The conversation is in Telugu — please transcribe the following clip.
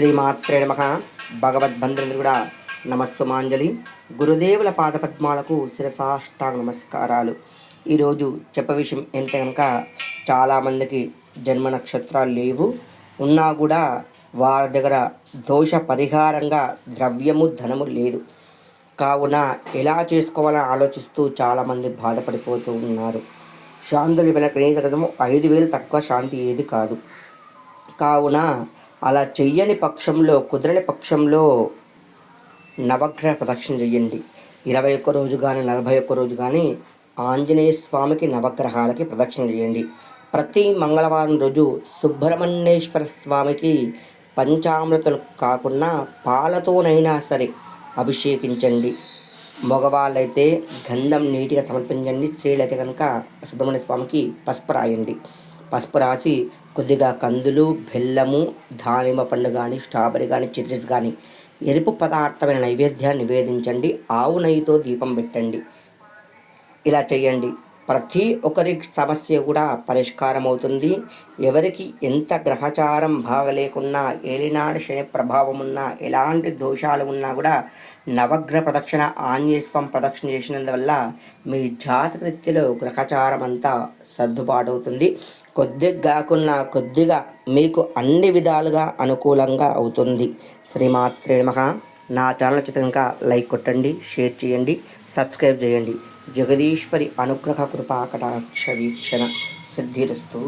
శ్రీమాత్రే నమ. భగవద్బంధువులు కూడా నమస్సుమాంజలి గురుదేవుల పాదపద్మాలకు శిరసాష్టాంగ నమస్కారాలు. ఈరోజు చెప్ప విషయం ఏంటంటే కనుక చాలామందికి జన్మ నక్షత్రాలు లేవు. ఉన్నా కూడా వారి దగ్గర దోష పరిహారంగా ద్రవ్యము ధనము లేదు. కావున ఎలా చేసుకోవాలని ఆలోచిస్తూ చాలామంది బాధపడిపోతూ ఉన్నారు. శాంతులు వెనక కనీసం ఐదు వేలు తక్కువ శాంతి ఏది కాదు. కావున అలా చెయ్యని పక్షంలో కుదరని పక్షంలో నవగ్రహ ప్రదక్షిణ చేయండి ఇరవై ఒక్క రోజు కానీ నలభై ఒక్క రోజు కానీ ఆంజనేయ స్వామికి నవగ్రహాలకి ప్రదక్షిణ చేయండి ప్రతి మంగళవారం రోజు సుబ్రహ్మణ్యేశ్వర స్వామికి పంచామృతలు కాకుండా పాలతోనైనా సరే అభిషేకించండి. మగవాళ్ళైతే గంధం నీటిగా సమర్పించండి. స్త్రీలైతే కనుక సుబ్రహ్మణ్య స్వామికి పసుపు రాయండి. పసుపు రాసి కొద్దిగా కందులు బెల్లము దానిమ్మ పండు కానీ స్ట్రాబెరీ కానీ చెర్రీస్ కానీ ఎరుపు పదార్థమైన నైవేద్యాన్ని నివేదించండి. ఆవు నెయ్యితో దీపం పెట్టండి. ఇలా చేయండి. ప్రతి ఒక్కరి సమస్య కూడా పరిష్కారం అవుతుంది ఎవరికి ఎంత గ్రహచారం బాగలేకున్నా ఏలినాడు శని ప్రభావం ఉన్నా ఎలాంటి దోషాలు ఉన్నా కూడా నవగ్రహ ప్రదక్షిణ ఆంజనేయ స్వామి ప్రదక్షిణ చేసినందువల్ల మీ జాతకృత్యలో గ్రహచారం అంతా సర్దుబాటు అవుతుంది కొద్దిగా కొద్దిగా మీకు అన్ని విధాలుగా అనుకూలంగా అవుతుంది. శ్రీమాత్రే నమ. నా ఛానల్ చిత్రంగా లైక్ కొట్టండి షేర్ చేయండి సబ్స్క్రైబ్ చేయండి. జగదీశ్వరి అనుగ్రహ కృపా కటాక్ష వీక్షణ సిద్ధిరస్తూ.